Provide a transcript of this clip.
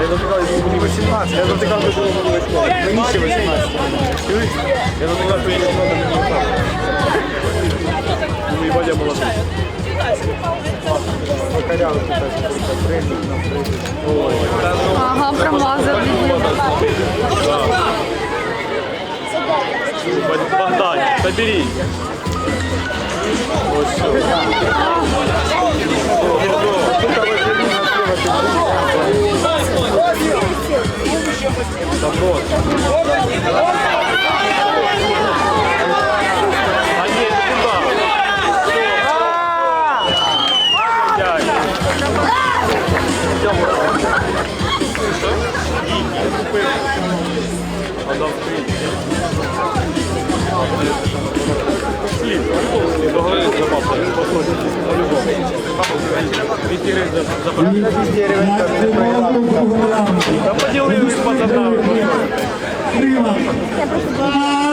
я дотикав, мені 18. Я дотикав, що мені 18. Мені ще 18. Чуєш? Я дотикав, що мені 18, мені 18. Ну, і та ну. Ага, промазав. Богдан, соберись. А нет, туда. Дядя. Адам Слід, не фестировать, как ты проиграл. Да поделай, пацанам. Я просто